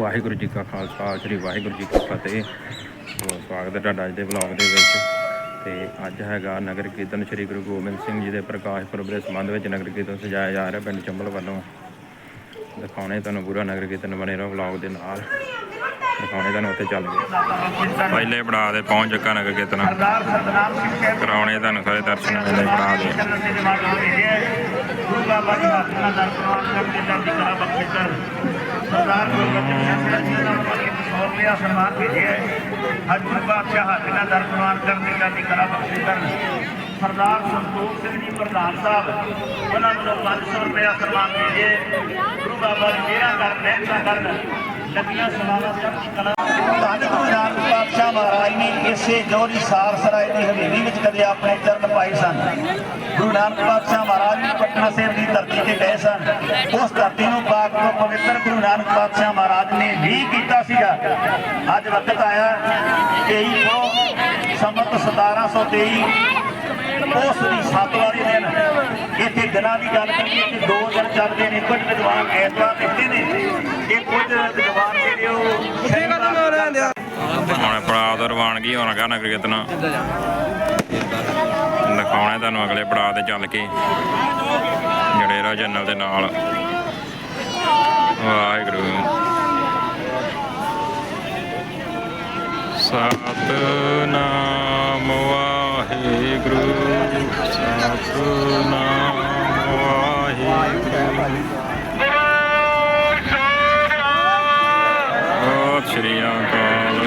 ਵਾਹਿਗੁਰੂ ਜੀ ਕਾ ਖਾਲਸਾ, ਸ੍ਰੀ ਵਾਹਿਗੁਰੂ ਜੀ ਕੀ ਫਤਿਹ। ਸੋ ਸਵਾਗਤ ਹੈ ਤੁਹਾਡਾ ਅੱਜ ਦੇ ਵਲੌਗ ਦੇ ਵਿੱਚ। ਤੇ ਅੱਜ ਹੈਗਾ ਨਗਰ ਕੀਰਤਨ ਸ੍ਰੀ ਗੁਰੂ ਗੋਬਿੰਦ ਸਿੰਘ ਜੀ ਦੇ ਪ੍ਰਕਾਸ਼ ਪੁਰਬ ਦੇ ਸੰਬੰਧ ਵਿੱਚ ਨਗਰ ਕੀਰਤਨ ਸਜਾਇਆ ਜਾ ਰਿਹਾ ਪਿੰਡ ਚੰਬਲ ਵੱਲੋਂ। ਦਿਖਾਉਣੇ ਤੁਹਾਨੂੰ ਪੂਰਾ ਨਗਰ ਕੀਰਤਨ ਬਣੇ ਰਹੋ ਵਲੌਗ ਦੇ ਨਾਲ। ਦਿਖਾਉਣੇ ਤੁਹਾਨੂੰ ਉੱਥੇ ਚੱਲ ਗਏ। ਪਹਿਲੇ ਪੜਾਅ ਦੇ ਪਹੁੰਚ ਚੁੱਕਾ ਨਗਰ ਕੀਰਤਨ। ਕਰਾਉਣੇ ਤੁਹਾਨੂੰ ਸਾਰੇ ਦਰਸ਼ਨ ਪਹਿਲੇ ਪੜਾਅ ਦੇ। ਚਰਨ ਦੇ ਜਵਾਨ ਨੂੰ ਭੇਜਿਆ ਗੁਰੂ ਬਾਬਾ ਜੀ ਹੱਥ ਨਾਲ ਦਰਸ਼ਨ ਕਰਨ ਦੇ ਦੀ ਕਰਾ ਬਖਸ਼ੇ ਕਰ। ਸਰਦਾਰ ਗੁਰਬਚਨ ਸਿੰਘ ਜੀ ਦਾ ਬੜੀ 100 ਰੁਪਇਆ ਸਨਮਾਨ ਭੇਜਿਆ ਅੱਜ ਗੁਰੂ ਬਾਦਸ਼ਾਹ ਹੱਥ ਨਾਲ ਦਰਸ਼ਨ ਕਰਨ ਦੇ ਨਾਲ ਦੀ ਕਰਾ ਬਖਸ਼ੇ ਕਰ। ਸਰਦਾਰ ਸੰਤੋਖ ਸਿੰਘ ਜੀ ਪ੍ਰਧਾਨ ਸਾਹਿਬ, ਉਹਨਾਂ ਨੂੰ 500 ਰੁਪਇਆ ਸਨਮਾਨ ਭੇਜੇ ਗੁਰੂ ਬਾਬਾ ਜੀ ਮੇਰਾ ਕਰ ਮਿਹਨਤਾਂ ਕਰਨ ਲੱਗੀਆਂ ਸਲਾਵਾ ਚੜ੍ਹਦੀ ਕਲਾ। ਧੰਨ ਗੁਰੂ ਨਾਨਕ ਪਾਤਸ਼ਾਹ ਮਹਾਰਾਜ ਨੇ ਇਸੇ ਜੋਰੀ ਸਾਰ ਸਰਾਏ ਦੀ ਹਵੇਲੀ ਵਿੱਚ ਕਦੇ ਆਪਣੇ ਚਰਨ ਪਾਏ ਸਨ। ਗੁਰੂ ਨਾਨਕ ਪਾਤਸ਼ਾਹ ਮਹਾਰਾਜ ਵੀ ਪਟਨਾ ਸਾਹਿਬ ਦੀ ਧਰਤੀ ਤੇ ਗਏ ਸਨ। ਉਸ ਧਰਤੀ ਨੂੰ ਪਾਕ ਤੋਂ ਪਵਿੱਤਰ ਗੁਰੂ ਨਾਨਕ ਪਾਤਸ਼ਾਹ ਮਹਾਰਾਜ ਨੇ ਵੀ ਕੀਤਾ ਸੀਗਾ। ਅੱਜ ਵਕਤ ਆਇਆ ਕਿ ਉਹ ਸੰਮਤ 1723 ਉਸ ਦੀ ਸੱਤ ਵਾਰੀ ਦਿਨ ਇੱਥੇ ਦਿਨਾਂ ਦੀ ਗੱਲ ਕਰੀਏ ਕਿ ਦੋ ਦਿਨ ਚੱਲਦੇ ਨੇ ਕੁਝ ਵਿਦਵਾਨ ਐਤਵਾਰ ਲਿਖਦੇ ਨੇ। ਇਹ ਕੁਝ ਵਿਦਵਾਨ ਜਿਹੜੇ ਉਹ ਸ਼ਨੀਵਾਰ ਹੁਣ ਪੜਾਅ ਦਾ ਰਵਾਨਗੀ ਹੋਣਾ ਗਾ ਨਗਰ ਕੀਰਤਨ? ਦਿਖਾਉਣੇ ਤੁਹਾਨੂੰ ਅਗਲੇ ਪੜਾਅ ਤੇ ਚੱਲ ਕੇ। ਜੜੇਰਾ ਚੈਨਲ ਦੇ ਨਾਲ। ਵਾਹਿਗੁਰੂ। ਸਤਨਾਮ ਵਾਹਿਗੁਰੂ। ਸਤਨਾਮ ਵਾਹਿਗੁਰੂ। ਸ਼੍ਰੀ ਅਕਾਲ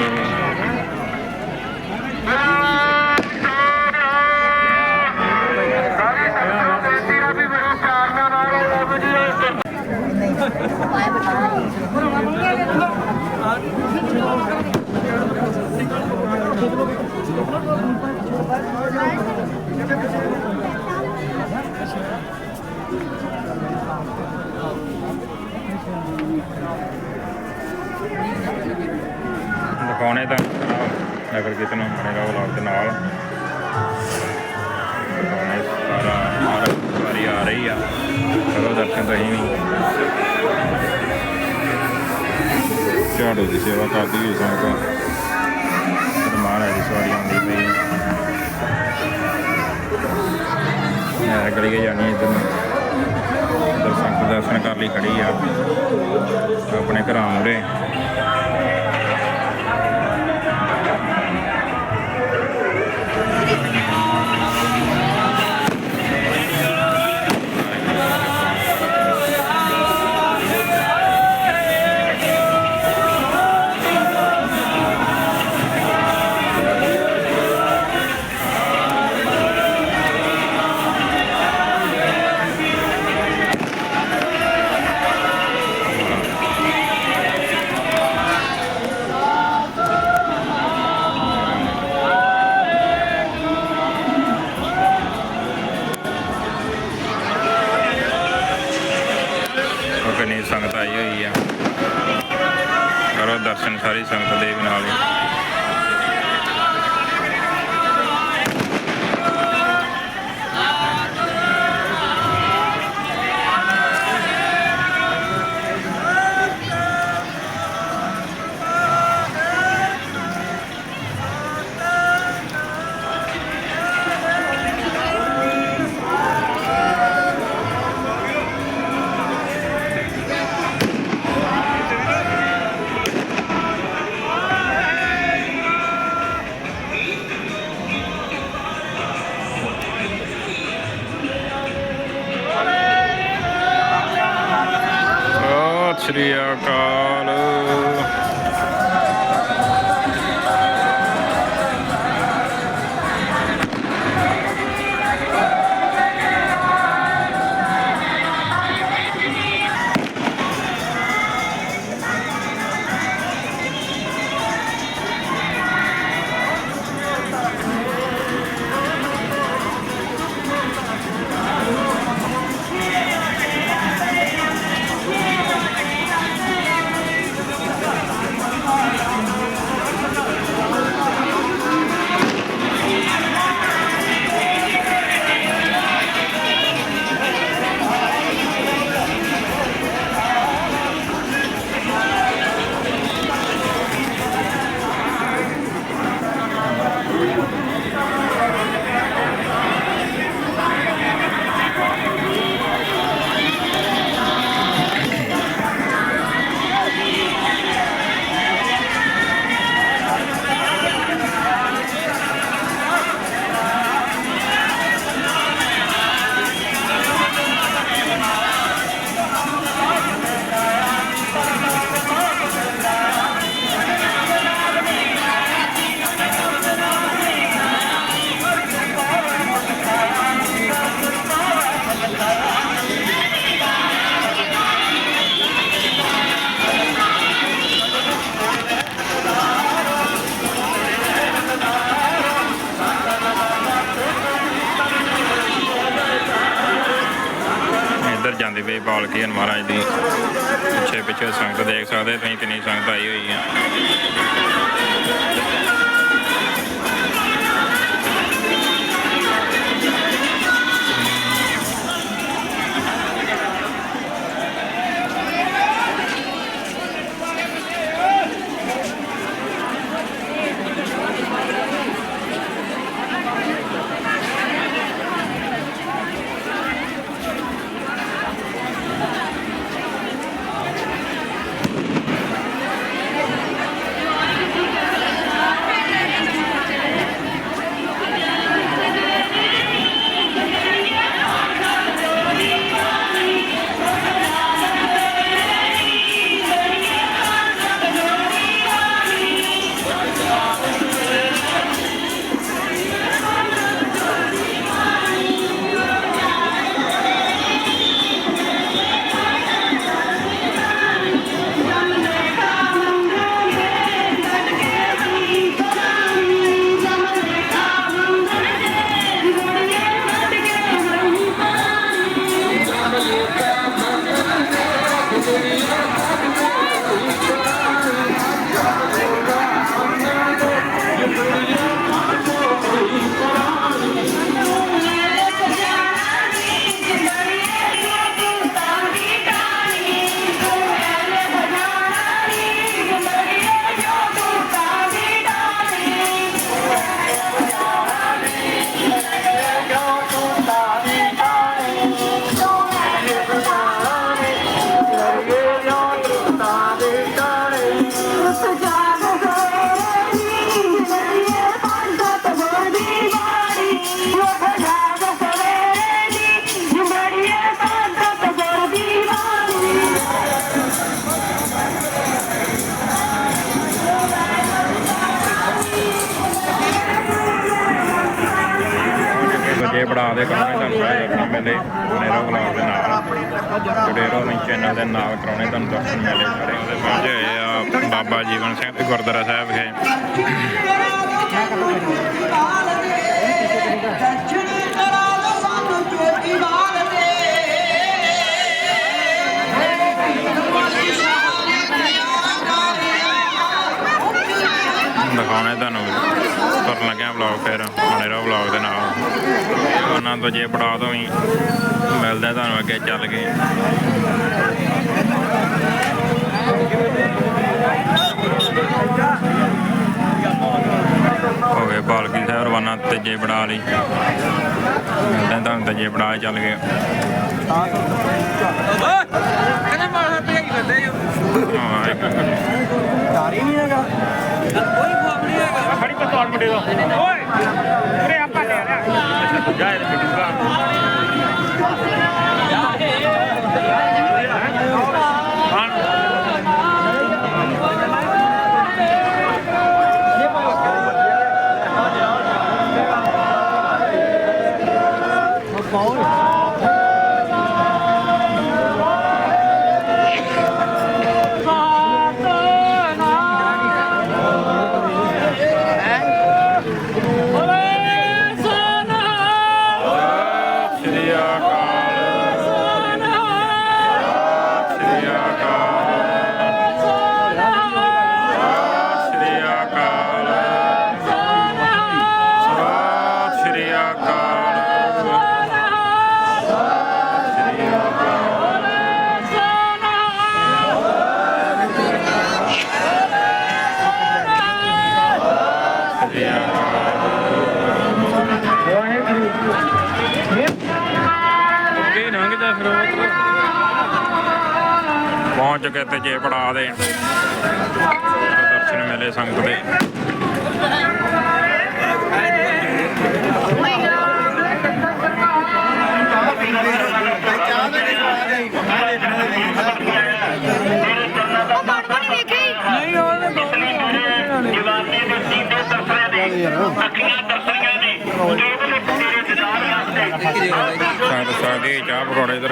ਦਿਖਾਉਣੇ ਤਾਂ ਨਗਰ ਕੀਰਤਨ ਬਣੇਗਾ ਵਲੌਗ ਦੇ ਨਾਲ। ਦਿਖਾਉਣੇ ਸਾਰਾ ਹਰ ਵਾਰੀ ਆ ਰਹੀ ਆ। ਕਰੋ ਦਰਸ਼ਨ ਤੁਸੀਂ ਵੀ। ਝਾੜੂ ਦੀ ਸੇਵਾ ਕਰਦੀ ਹੋਈ ਸੰਗਤ ਮਹਾਰਾਜ ਦੀ ਸਵਾਰੀ ਆਉਂਦੀ ਪਈ। ਹੈ ਗਲੀ ਕੇ ਜਾਣੀ ਇੱਧਰ ਨੂੰ। ਇੱਧਰ ਦਰਸ਼ਨ ਕਰ ਲਈ ਖੜੀ ਆ। ਆਪਣੇ ਘਰਾਂ ਮੂਹਰੇ। ਪਾਲਕੀ ਹੈ ਮਹਾਰਾਜ ਦੀ ਪਿੱਛੇ ਪਿੱਛੇ ਸੰਗਤ ਦੇਖ ਸਕਦੇ, ਤੁਸੀਂ ਕਿੰਨੀ ਸੰਗਤ ਆਈ ਹੋਈ ਹੈ ਕਰਾਉਣੇ ਤੁਹਾਨੂੰ ਸਾਰੇ ਦਰਸ਼ਨ ਮੇਲੇ ਨੇਰੋ ਬਲੌਗ ਦੇ ਨਾਲ। ਜੁੜੇਰੋ ਨਹੀਂ ਚੈਨਲ ਦੇ ਨਾਲ ਕਰਾਉਣੇ ਤੁਹਾਨੂੰ ਦਰਸ਼ਨ ਮੇਲੇ ਸਾਰੇ। ਉਹਦੇ ਪਹੁੰਚੇ ਹੋਏ ਆ ਬਾਬਾ ਜੀਵਨ ਸਿੰਘ ਦੇ ਗੁਰਦੁਆਰਾ ਸਾਹਿਬ ਵਿਖੇ ਦਿਖਾਉਣੇ ਤੁਹਾਨੂੰ। ਕਰਨ ਲੱਗਿਆ ਵਲੌਗ ਫਿਰ। ਨੇਰੋ ਵਲੌਗ ਦੇ ਨਾਲ। ਉਹਨਾਂ ਤੋਂ ਜੇ ਬੜਾ ਤੋਂ ਹੀ ਮਿਲਦੇ ਤੁਹਾਨੂੰ ਅੱਗੇ ਚੱਲ ਕੇ। ਹੋ ਗਏ ਪਾਲਕੀ ਸਾਹਿਬ ਰਵਾਨਾ ਤੇਜੇ ਬੜਾ ਲਈ। ਮਿਲਦੇ ਤੁਹਾਨੂੰ ਤੇਜੇ ਬੜਾ ਚੱਲ ਕੇ ਕਹਿੰਦੇ ਮਾਰ ਪਿਆ ਕੀ ਕਰਦੇ ਜੋ ਹਾਂ ਇੱਕ ਕੋਈ ਫੋਨ ਨਹੀਂ ਹੈਗਾ। ਖੜੀ ਪਾ ਤੋੜ ਮੁੰਡੇ ਦਾ। ਓਏ! ਉਰੇ ਆਪਾਂ ਲੈ ਆ ਕੇ ਤੇ ਜੇ ਪੜਾ ਦੇ। ਦਰਸ਼ਨ ਮੇਲੇ ਸੰਗਤ ਦੇ। ਸਾਡੀ ਚਾਹ ਪਕੌੜੇ ਇਧਰ।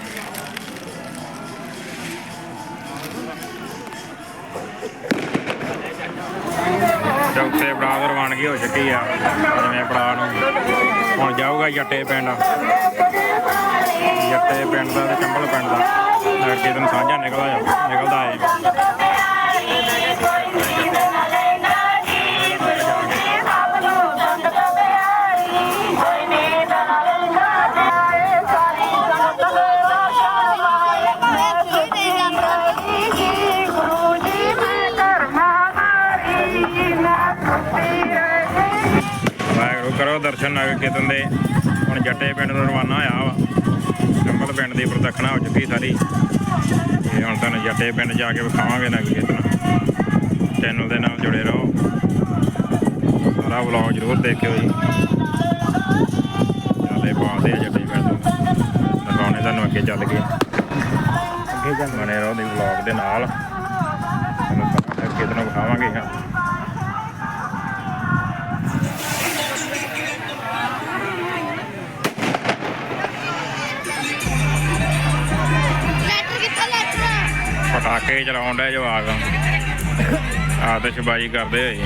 ਚੌਥੇ ਪੜਾਅ ਤੋਂ ਰਵਾਨਗੀ ਹੋ ਚੁੱਕੀ ਆ ਜਿਵੇਂ ਪੜਾਅ ਨੂੰ ਹੁਣ ਜਾਊਗਾ ਜੱਟੇ ਪਿੰਡ। ਜੱਟੇ ਪਿੰਡ ਦਾ ਤੇ ਚੰਬਲ ਪਿੰਡ ਦਾ। ਅੱਗੇ ਤੋਂ ਸਾਂਝਾ ਨਿਕਲਦਾ ਨਿਕਲਦਾ ਹੈ ਦਰਸ਼ਨ ਨਗਰ ਕੀਰਤਨ ਦੇ। ਹੁਣ ਜੱਟੇ ਪਿੰਡ ਨੂੰ ਰਵਾਨਾ ਹੋਇਆ ਵਾ। ਚੰਬਲ ਪਿੰਡ ਦੀ ਪ੍ਰਦਖਣਾ ਹੋ ਚੁੱਕੀ ਸਾਰੀ। ਤੇ ਹੁਣ ਤੁਹਾਨੂੰ ਜੱਟੇ ਪਿੰਡ ਜਾ ਕੇ ਵਿਖਾਵਾਂਗੇ ਨਗਰ ਕੀਰਤਨ ਚੈਨਲ ਦੇ ਨਾਲ ਜੁੜੇ ਰਹੋ। ਸਾਰਾ ਵਲੌਗ ਜ਼ਰੂਰ ਦੇਖਿਓ ਜੀ। ਚੱਲੇ ਪਾਉਂਦੇ ਜੱਟੇ ਪਿੰਡ। ਦਿਖਾਉਣੇ ਤੁਹਾਨੂੰ ਅੱਗੇ ਚੱਲ ਕੇ। ਅੱਗੇ ਚੱਲ। ਬਣੇ ਰਹੋ ਦੀ ਵਲੌਗ ਦੇ ਨਾਲ। ਤੁਹਾਨੂੰ ਕੀਰਤਨ ਵਿਖਾਵਾਂਗੇ। ਹਾਂ ਪਟਾਕੇ ਚਲਾਉਣ ਦਾ ਜਵਾਕ। ਆਤਿਸ਼ਬਾਜ਼ੀ ਕਰਦੇ ਹੋਏ।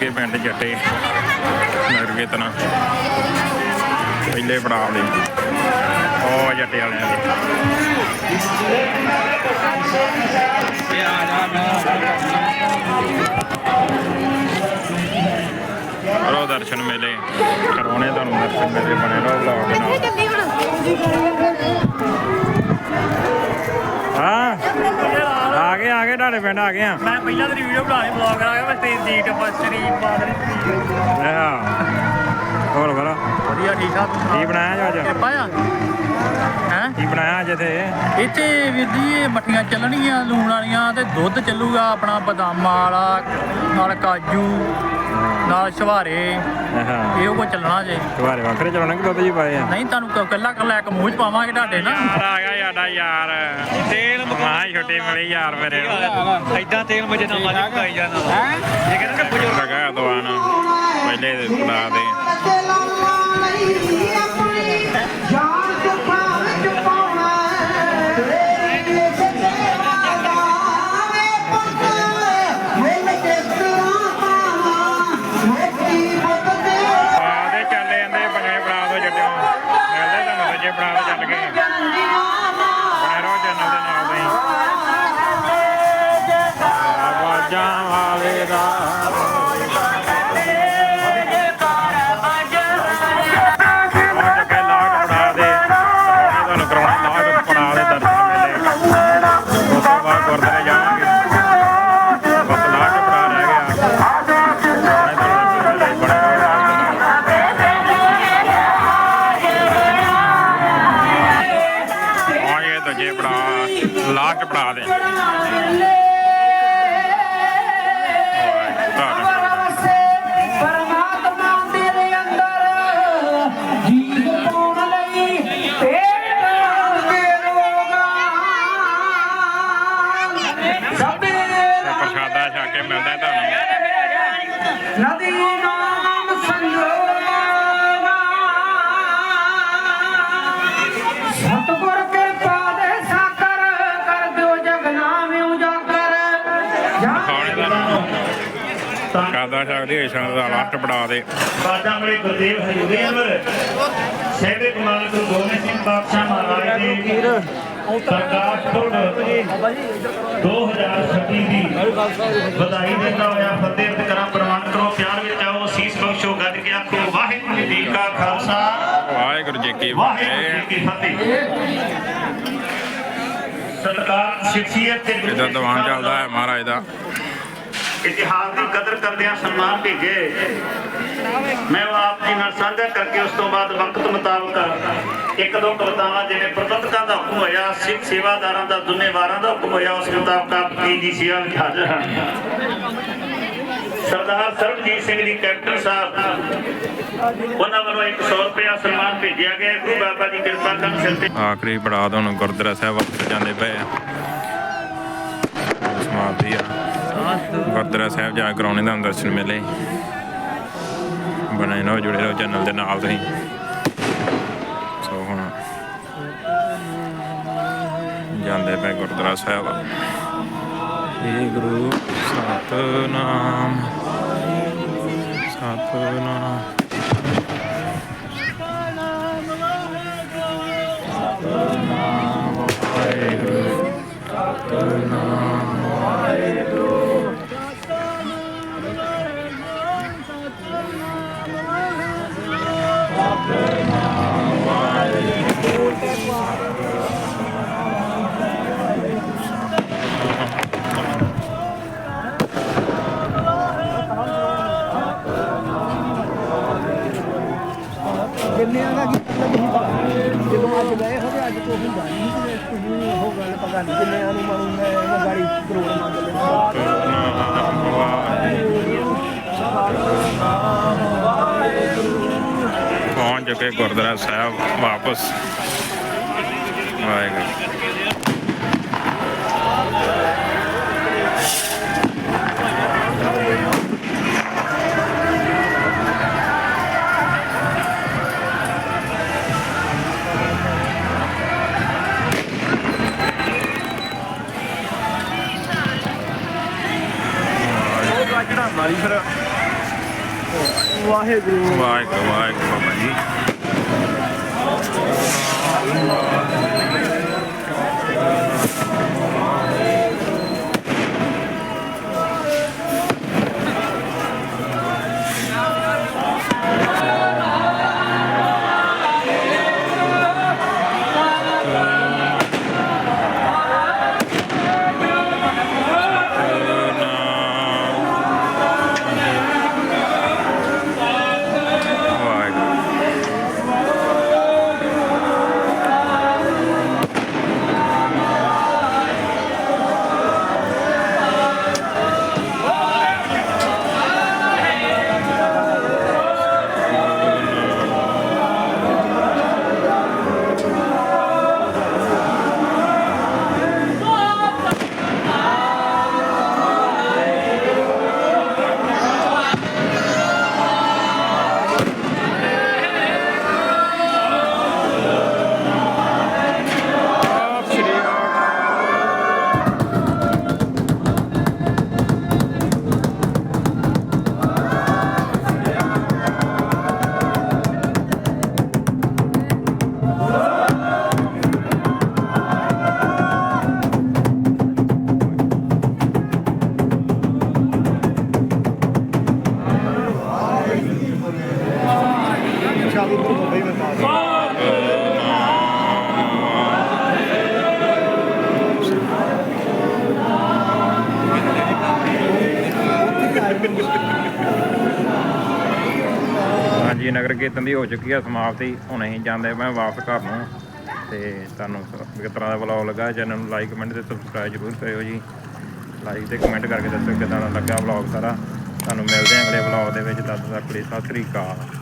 ਕੇ ਪਿੰਡ ਜੱਟੇ ਨਗਰ ਕੀਰਤਨ ਪਹਿਲੇ ਪੜਾਅ ਦੇ ਉਹ ਜੱਟੇ ਵਾਲਿਆਂ ਦੇ। ਕਰੋ ਦਰਸ਼ਨ ਮੇਲੇ। ਕਰਾਉਣੇ ਤੁਹਾਨੂੰ ਦਰਸ਼ਨ ਮੇਲੇ ਬਣੇ ਰਹੋ ਵਲੌਗ ਨਾਲ। ਹਾਂ। ਆ ਗਏ ਆ ਗਏ ਤੁਹਾਡੇ ਪਿੰਡ ਆ ਗਏ ਆ। ਮੈਂ ਪਹਿਲਾਂ ਤੇਰੀ ਵੀਡੀਓ ਬਣਾ ਲਈ ਬਲੌਗ ਕਰਾਂਗਾ ਮੈਂ ਤੇਰੀ ਜੀਟ ਬਸ ਸ਼ਰੀਫ ਬਾਦਲ ਆਹ। ਹੋਰ ਫਿਰ ਵਧੀਆ ਠੀਕ ਠਾਕ ਤੂੰ ਕੀ ਬਣਾਇਆ ਅੱਜ ਕਿਰਪਾ ਆ ਹੈ? ਕੀ ਬਣਾਇਆ ਅੱਜ ਤੇ ਇੱਥੇ ਵੀਰ ਜੀ ਮੱਠੀਆਂ ਚੱਲਣਗੀਆਂ ਲੂਣ ਵਾਲੀਆਂ ਤੇ ਦੁੱਧ ਚੱਲੂਗਾ ਆਪਣਾ ਬਦਾਮਾਂ ਵਾਲਾ ਨਾਲ ਕਾਜੂ ਨਾਲ ਛਵਾਰੇ ਆਹਾਂ ਇਹੋ ਕੋ ਚੱਲਣਾ ਜੇ। ਤੁਹਾਰੇ ਵੱਖਰੇ ਚਲਾਉਣਾ ਕਿ ਦੁੱਧ ਜੀ ਪਾਏ ਆ? ਨਹੀਂ ਤੁਹਾਨੂੰ ਕ- ਕੱਲਾ ਕੱਲਾ ਇੱਕ ਮੂੰਹ ਚ ਪਾਵਾਂਗੇ ਤੁਹਾਡੇ ਨਾ। ਯਾਰ ਆ ਗਿਆ ਸਾਡਾ ਯਾਰ। ਤੇਲ ਮਾਂ ਛੁੱਟੀ ਮਿਲੀ ਯਾਰ ਮੇਰੇ। ਐਦਾਂ ਤੇਲ ਮਜੇ ਨਾਲ ਮਾਜੀ ਪਕਾਈ ਜਾਣਾ ਹੈ? ਇਹ ਕਹਿੰਦਾ ਕਿ ਬਜ਼ੁਰਗ। ਲਗਾ ਦਵਾਨ ਪਹਿਲੇ ਦੇ। ਬਣਾ ਦੇ ਵਾਲੇ ਛਕਦੀ ਹੋਈ ਸੰਗਤ ਦਾ ਲਾਸਟ ਪੜਾ ਦੇ। ਬਾਜਾਂ ਵਾਲੇ ਗੁਰਦੇਵ ਹਜੂਰੀ ਅਮਰ ਸਹਿਬੇ ਕਮਾਲ ਗੁਰੂ ਗੋਬਿੰਦ ਸਿੰਘ ਪਾਤਸ਼ਾਹ ਮਹਾਰਾਜ ਦੇ ਪ੍ਰਕਾਸ਼ ਪੁਰਬ 2026 ਦੀ ਵਧਾਈ ਦਿੰਦਾ ਹੋਇਆ ਫਤਿਹ ਤੇ ਕਰਾਂ ਪ੍ਰਵਾਨ ਕਰੋ ਪਿਆਰ ਵਿੱਚ ਆਓ ਅਸੀਸ ਬਖਸ਼ੋ ਗੱਜ ਕੇ ਆਖੋ ਵਾਹਿਗੁਰੂ ਜੀ ਕਾ ਖਾਲਸਾ। ਵਾਹਿਗੁਰੂ ਜੀ ਕੀ ਵਾਹਿਗੁਰੂ ਜੀ ਫਤਿਹ। ਸਤਕਾਰ ਸ਼ਖਸੀਅਤ ਤੇ ਗੁਰੂ ਦੀ ਦੀਵਾਨ ਚੱਲਦਾ ਹੈ ਮਹਾਰਾਜ ਦਾ। ਇਤਿਹਾਸ ਦੀ ਕਦਰ ਕਰਦਿਆਂ ਸਨਮਾਨ ਭੇਜੇ। ਮੈਂ ਉਹ ਆਪ ਜੀ ਨਾਲ ਸਾਂਝਾ ਕਰਕੇ ਉਸ ਤੋਂ ਬਾਅਦ ਵਕਤ ਮੁਤਾਬਕ ਇੱਕ ਦੋ ਕਵਿਤਾਵਾਂ, ਜਿਵੇਂ ਪ੍ਰਬੰਧਕਾਂ ਦਾ ਹੁਕਮ ਹੋਇਆ, ਸਿੱਖ ਸੇਵਾਦਾਰਾਂ ਦਾ ਦੁਨੇਵਾਰਾਂ ਦਾ ਹੁਕਮ ਹੋਇਆ, ਉਸ ਮੁਤਾਬਕ ਆਪ ਜੀ ਦੀ ਸੇਵਾ ਵਿੱਚ ਹਾਜ਼ਰ ਹਾਂ। ਸਰਦਾਰ ਸਰਬਜੀਤ ਸਿੰਘ ਜੀ, ਕੈਪਟਨ ਸਾਹਿਬ, ਉਹਨਾਂ ਵੱਲੋਂ 100 ਰੁਪਇਆ ਸਨਮਾਨ ਭੇਜਿਆ ਗਿਆ। ਗੁਰੂ ਬਾਬਾ ਜੀ ਕਿਰਪਾ ਕਰਨ ਸਿਰ ਤੇ। ਆਖਰੀ ਪੜਾ ਤੋਂ ਗੁਰਦੁਆਰਾ ਸਾਹਿਬ ਵਾਪਸ ਜਾਂਦੇ ਪਏ ਆ। ਸਮਾਪਤੀ ਆ। ਗੁਰਦੁਆਰਾ ਸਾਹਿਬ ਜਾ ਕੇ ਕਰਾਉਣੇ ਦਾ ਦਰਸ਼ਨ ਮੇਲੇ। ਬਣੇ ਰਹੋ, ਜੁੜੇ ਰਹੋ ਚੈਨਲ ਦੇ ਨਾਲ ਤੁਸੀਂ। ਸੋ ਹੁਣ ਜਾਂਦੇ ਪਏ ਗੁਰਦੁਆਰਾ ਸਾਹਿਬ। ਇਹ ਗੁਰੂ ਸਤਨਾਮ। ਸਤਨਾਮ। ਵਾਹਿਗੁਰੂ। ਕਿੰਨਿਆਂ ਦਾ ਕੀ ਮਤਲਬ ਨਹੀਂ ਪਤਾ ਜਦੋਂ ਅੱਜ ਗਏ ਹੋਵੇ ਅੱਜ ਕੋਈ ਹੁੰਦਾ ਨਹੀਂ ਤੇ ਤੁਸੀਂ ਉਹ ਗੱਲ ਪਤਾ ਨਹੀਂ ਕਿੰਨਿਆਂ ਨੂੰ ਮਨੂ ਮੈਂ ਮੈਂ ਗਾੜੀ ਕਰੋੜ ਮੰਗ ਲੈਂਦਾ। ਪਹੁੰਚ ਚੁੱਕੇ ਗੁਰਦੁਆਰਾ ਸਾਹਿਬ ਵਾਪਸ। ਵਾਹਿਗੁਰੂ। ਵਾਹਿਗੁਰੂ। ਵਾਹਿਗੁਰੂ ਵਾਹਿਗੁਰੂ ਬਾਬਾ ਜੀ। ਹਾਂਜੀ ਦੀ ਹੋ ਚੁੱਕੀ ਆ ਸਮਾਪਤੀ ਹੁਣ ਅਸੀਂ ਜਾਂਦੇ ਮੈਂ ਵਾਪਸ ਘਰ ਨੂੰ। ਤੇ ਤੁਹਾਨੂੰ ਸ- ਕਿਸ ਤਰ੍ਹਾਂ ਦਾ ਵਲੌਗ ਲੱਗਾ ਚੈਨਲ ਨੂੰ ਲਾਈਕ ਕਮੈਂਟ ਤੇ ਸਬਸਕ੍ਰਾਈਬ ਜ਼ਰੂਰ ਕਰਿਓ ਜੀ। ਲਾਈਕ ਤੇ ਕਮੈਂਟ ਕਰਕੇ ਦੱਸੋ ਕਿਦਾਂ ਦਾ ਲੱਗਾ ਵਲੌਗ ਸਾਰਾ। ਤੁਹਾਨੂੰ ਮਿਲਦੇ ਹਾਂ ਅਗਲੇ ਵਲੌਗ ਦੇ ਵਿੱਚ, ਤਦ ਤੱਕ ਲਈ ਸਤਿ ਸ੍ਰੀ ਅਕਾਲ।